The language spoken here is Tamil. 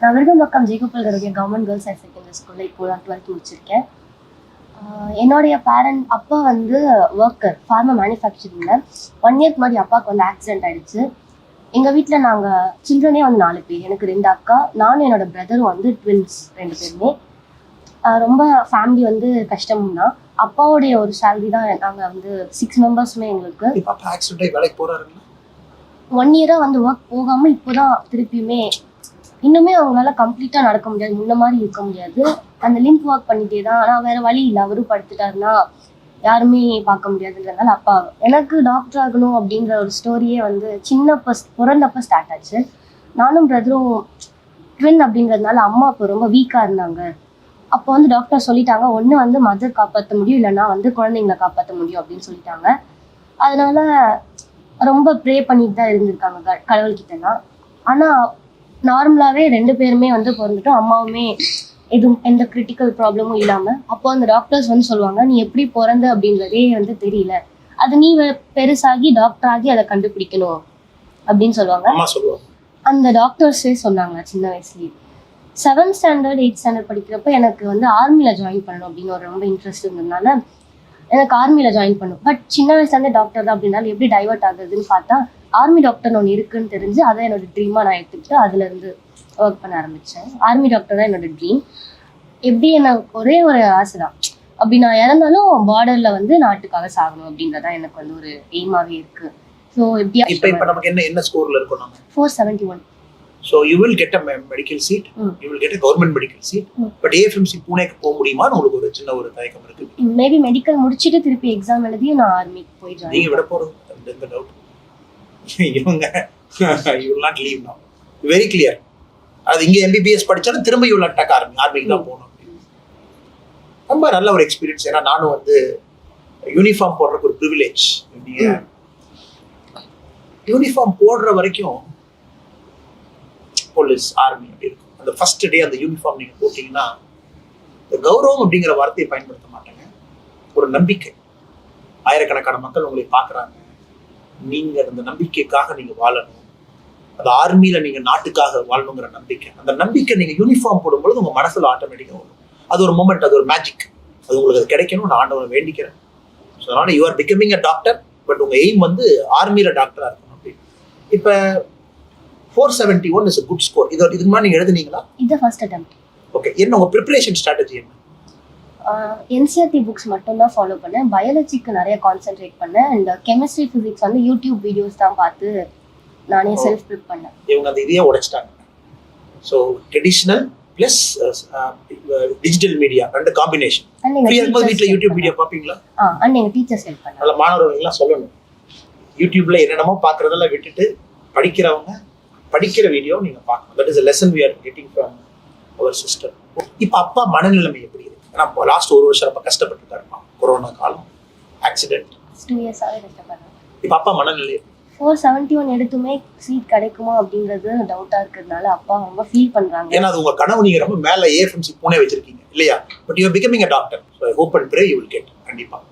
நான் Virugambakkam Jayagopal Garodia government girls higher secondary ஸ்கூலில் இப்போ தான் டுவெல்த் முடிச்சிருக்கேன் என்னுடைய பேரண்ட் அப்பா வந்து ஒர்க்கர் ஃபார்மர் மேனுஃபேக்சரிங்கில் ஒன் இயர்க்கு முன்னாடி அப்பாவுக்கு வந்து ஆக்சிடென்ட் ஆயிடுச்சு. எங்கள் வீட்டில் நாங்கள் சில்ட்ரனே வந்து நாலு பேர் எனக்கு ரெண்டு அக்கா நானும் என்னோட பிரதரும் வந்து ட்வின்ஸ் ரெண்டு பேருமே. ரொம்ப ஃபேமிலி வந்து கஷ்டம் தான் அப்பாவுடைய ஒரு சேலரி தான் நாங்கள் வந்து சிக்ஸ் மெம்பர்ஸுமே எங்களுக்கு. ஒன் இயராக வந்து ஒர்க் போகாமல் இப்போ தான் திருப்பியுமே இன்னுமே அவங்களால கம்ப்ளீட்டாக நடக்க முடியாது. முன்ன மாதிரி இருக்க முடியாது. அந்த லிம்ப் ஒர்க் பண்ணிட்டே தான். ஆனால் வேற வழி இல்லை. அவரும் படுத்துட்டாருன்னா யாருமே பார்க்க முடியாதுன்றதுனால அப்பா எனக்கு டாக்டர் ஆகணும் அப்படின்ற ஒரு ஸ்டோரியே வந்து சின்னப்ப பிறந்தப்ப ஸ்டார்ட் ஆச்சு. நானும் பிரதரும் ட்வின் அப்படின்றதுனால அம்மா அப்போ ரொம்ப வீக்காக இருந்தாங்க. அப்போ வந்து டாக்டர் சொல்லிட்டாங்க ஒன்று வந்து மதர் காப்பாற்ற முடியும் இல்லைன்னா வந்து குழந்தைங்களை காப்பாற்ற முடியும் அப்படின்னு சொல்லிட்டாங்க. அதனால ரொம்ப ப்ரே பண்ணிட்டு தான் இருந்திருக்காங்க க- கடவுள்கிட்டலாம். ஆனால் நார்மலாகவே ரெண்டு பேருமே வந்து பிறந்துட்டோம். அம்மாவுமே எதுவும் எந்த கிரிட்டிக்கல் ப்ராப்ளமும் இல்லாமல் அப்போ அந்த டாக்டர்ஸ் வந்து சொல்லுவாங்க நீ எப்படி பிறந்த? அப்படின்றதே வந்து தெரியல. அது நீ பெருசாகி டாக்டர் ஆகி அதை கண்டுபிடிக்கணும் அப்படின்னு சொல்லுவாங்க. அந்த டாக்டர்ஸே சொன்னாங்க சின்ன வயசுலேயே. செவன்த் ஸ்டாண்டர்ட் எயிட் ஸ்டாண்டர்ட் படிக்கிறப்ப எனக்கு வந்து ஆர்மியில் ஜாயின் பண்ணணும் அப்படின்னு ஒரு ரொம்ப இன்ட்ரெஸ்ட் இருந்ததுனால எனக்கு ஆர்மியில் ஜாயின் பண்ணும் பட் சின்ன வயசுலேருந்து டாக்டர் தான் அப்படின்னாலும் எப்படி டைவர்ட் ஆகுதுன்னு பார்த்தா ஆர்மி டாக்டர்னு ஒன்று இருக்குன்னு தெரிஞ்சு அதை என்னோட ட்ரீமாக நான் எடுத்துக்கிட்டு அதுலேருந்து ஒர்க் பண்ண ஆரம்பித்தேன் ஆர்மி டாக்டர் தான் என்னோட ட்ரீம் எப்படி எனக்கு ஒரே ஒரு ஆசை தான் அப்படி நான் இறந்தாலும் பார்டரில் வந்து நாட்டுக்காக சாகணும் அப்படின்றதான் எனக்கு வந்து ஒரு எய்மாகவே இருக்குது ஸோ இப்போ இப்போ எப்படி நமக்கு என்ன என்ன ஸ்கோர்ல இருக்கோம் நம்ம? Four seventy one so you will get a medical seat. You will get a government medical seat. But AFMC பூனேக்கு போக முடியுமான்னு உங்களுக்கு ஒரு சின்ன ஒரு தயக்கம் இருக்கு. மேபி மெடிக்கல் முடிச்சுட்டு திருப்பி எக்ஸாம் எழுதி நான் ஆர்மிக்கு போய் ஜாயின் விட போறது எந்த டவுட் இவங்க you will not leave now very clear அது இங்க எம்பிபிஎஸ் படிச்சாலும் திரும்ப யூ வில் அட்டாக் ஆர்மி ஆர்மிக்கு தான் போகணும் ரொம்ப நல்ல ஒரு எக்ஸ்பீரியன்ஸ் ஏன்னா நானும் வந்து யூனிஃபார்ம் போடுறதுக்கு ஒரு ப்ரிவிலேஜ் நீங்க யூனிஃபார்ம் போடுற வரைக்கும் போலீஸ் ஆர்மி அப்படி இருக்கும். அந்த ஃபர்ஸ்ட் டே அந்த யூனிஃபார்ம் நீங்க போட்டீங்கன்னா இந்த கௌரவம் அப்படிங்கிற வார்த்தையை பயன்படுத்த மாட்டாங்க. ஒரு நம்பிக்கை. ஆயிரக்கணக்கான மக்கள் உங்களை பார்க்குறாங்க. நீங்க அந்த நம்பிக்கைக்காக நீங்க வாழணும். அந்த ஆர்மியில நீங்க நாட்டுக்காக வாழணுங்கிற நம்பிக்கை. அந்த நம்பிக்கை நீங்க யூனிஃபார்ம் போடும்பொழுது உங்க மனசுல ஆட்டோமேட்டிக்காக வரும். அது ஒரு மூமெண்ட் அது ஒரு மேஜிக் அது உங்களுக்கு அது கிடைக்கணும் நான் ஆண்டவனை வேண்டிக்கிறேன். ஸோ அதனால you are becoming a doctor but உங்க எய்ம் வந்து ஆர்மியில டாக்டரா இருக்கணும் அப்படின்னு. இப்போ four seventy one is good score இது இதுக்கு முன்னாடி நீங்க எழுதுனீங்களா? இது ஃபர்ஸ்ட் அட்டம் ஓகே என்ன உங்க ப்ரிப்பரேஷன் ஸ்ட்ராட்டஜி என்ன? என்சிஆர்டி புக்ஸ் மட்டும்தான் ஃபாலோ பண்ணேன். பயாலஜிக்கு நிறைய கான்சென்ட்ரேட் பண்ணேன். அண்ட் கெமிஸ்ட்ரி ஃபிசிக்ஸ் வந்து யூடியூப் வீடியோஸ் தான் பார்த்து நானே. செல்ஃப் ப்ரிப் பண்ணேன். இவங்க அந்த இதையே உடைச்சிட்டாங்க. So traditional plus digital media ரெண்டு காம்பினேஷன் அண்ட் இருக்கும்போது வீட்டில் யூடியூப் வீடியோ பார்ப்பீங்களா? அண்ட் எங்கள் டீச்சர்ஸ் ஹெல்ப் பண்ணாங்க அதில் மாணவர்கள்லாம் சொல்லணும். யூடியூப்ல என்னென்னமோ பார்க்குறதெல்லாம் விட்டுட்டு படிக்கிறவங்க படிக்கிற வீடியோ நீங்கள் பார்க்கணும். That is lesson we are getting from our system இப்போ அப்பா மனநிலைமை எப்படி ஏன்னா லாஸ்ட் ஒரு வருஷம் அப்பா கஷ்டப்பட்டுருக்காருப்பா கொரோனா காலம் ஆக்சிடென்ட் டூ இயர்ஸாகவே கஷ்டப்படுறேன் இப்போ அப்பா மனநிலை? ஃபோர் செவன்ட்டி ஒன் எடுத்துமே சீட் கிடைக்குமா அப்படின்றது டவுட்டாக இருக்கிறதுனால அப்பா ரொம்ப ஃபீல் பண்ணுறாங்க ஏன்னா அது உங்க கனவு. நீங்க ரொம்ப மேல ஏஎஃப்எம்சி பூனே வச்சிருக்கீங்க இல்லையா? But you becoming a doctor so hope and pray you will get கண்டிப்பா.